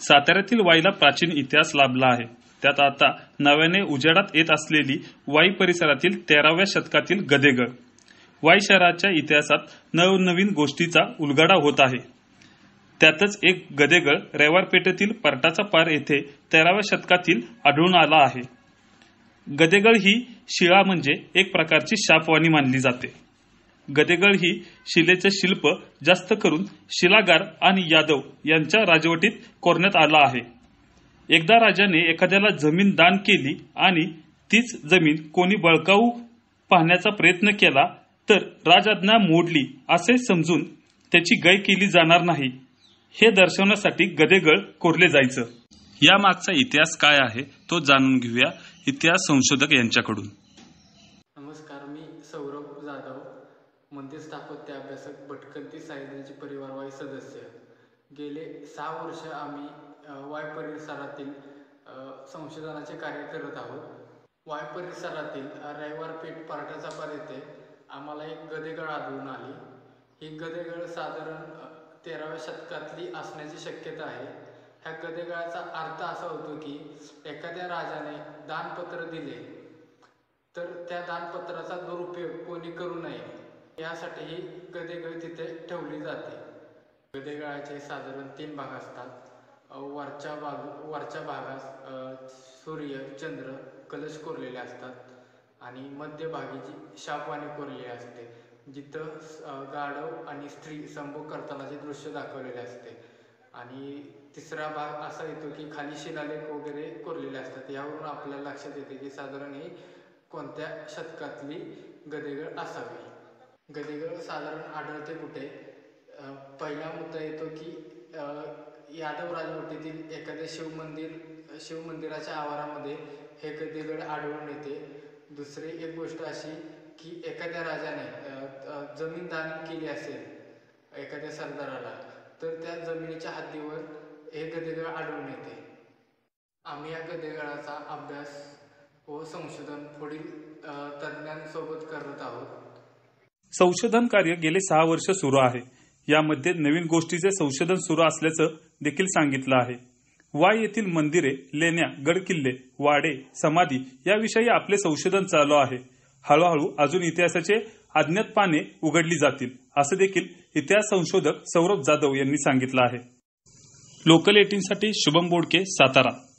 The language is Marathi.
साताऱ्यातील वाईला प्राचीन इतिहास लाभला आहे. त्यात आता नव्याने उजेडात येत असलेली वाई परिसरातील तेराव्या शतकातील गदेगळ वाई शहराच्या इतिहासात नवनवीन गोष्टीचा उलगडा होत आहे. त्यातच एक गदेगळ रविवार पेठेतील परटाचा पार येथे तेराव्या शतकातील आढळून आला आहे. गदेगळ ही शिळा म्हणजे एक प्रकारची शापवाणी मानली जाते. गदेगळ ही शिलेचे शिल्प जास्त करून शिलागार आणि यादव यांच्या राजवटीत कोरण्यात आला आहे. एकदा राजाने एखाद्याला जमीन दान केली आणि तीच जमीन कोणी बळकावू पाहण्याचा प्रयत्न केला तर राजाज्ञा मोडली असे समजून त्याची गय केली जाणार नाही. हे दर्शवण्यासाठी गदेगळ कोरले जायचं. या मागचा इतिहास काय आहे तो जाणून घेऊया इतिहास संशोधक यांच्याकडून. नमस्कार मी सौरभ जाधव. मंदिर स्थापत्य अभ्यासक भटकंती साहित्याचे परिवारवाही सदस्य. गेले सहा वर्ष आम्ही वाय परिसरातील संशोधनाचे कार्य करत आहोत. वाय परिसरातील रविवार पेठ पराठाचा येथे आम्हाला एक गदेगळ आढळून आली. ही गदेगळ साधारण तेराव्या शतकातली असण्याची शक्यता आहे. ह्या गदेगळाचा अर्थ असा होतो की एखाद्या राजाने दानपत्र दिले तर त्या दानपत्राचा दुरुपयोग कोणी करू नये. यासाठी ही गदेगळ तिथे ठेवली जाते. गदेगळाचे साधारण तीन भाग असतात. वरच्या बाजू वरच्या भागास सूर्य चंद्र कलश कोरलेले असतात आणि मध्यभागी जी शापवाणी कोरलेली असते जिथं गाढव आणि स्त्री संभोग करतानाचे दृश्य दाखवलेले असते. आणि तिसरा भाग असा येतो की खाली शिलालेख वगैरे कोरलेले असतात. यावरून आपल्याला लक्षात येते की साधारण ही कोणत्या शतकातली गदेगळ असावी. गदेगर साधारण आढळते कुठे? पहिला मुद्दा येतो की यादव राजवटीतील एखाद्या शिवमंदिर शिवमंदिराच्या आवारामध्ये हे गदेगड आढळून येते. दुसरी एक गोष्ट अशी की एखाद्या राजाने जमीन दान केली असेल एखाद्या सरदाराला तर त्या जमिनीच्या हद्दीवर हे गदेगळ आढळून येते. आम्ही या गदेगळाचा अभ्यास व संशोधन पुढील तज्ज्ञांसोबत करत आहोत. संशोधन कार्य गेले सहा वर्ष सुरू आहे. यामध्ये नवीन गोष्टीचे संशोधन सुरू असल्याचं देखील सांगितलं आहे. वाय येथील मंदिरे लेण्या गडकिल्ले वाडे समाधी याविषयी आपले संशोधन चालू आहे. हळूहळू अजून इतिहासाचे अज्ञात पाने उघडली जातील असं देखील इतिहास संशोधक सौरभ जाधव यांनी सांगितलं आहे. लोकल एटीनसाठी शुभम बोडके सातारा.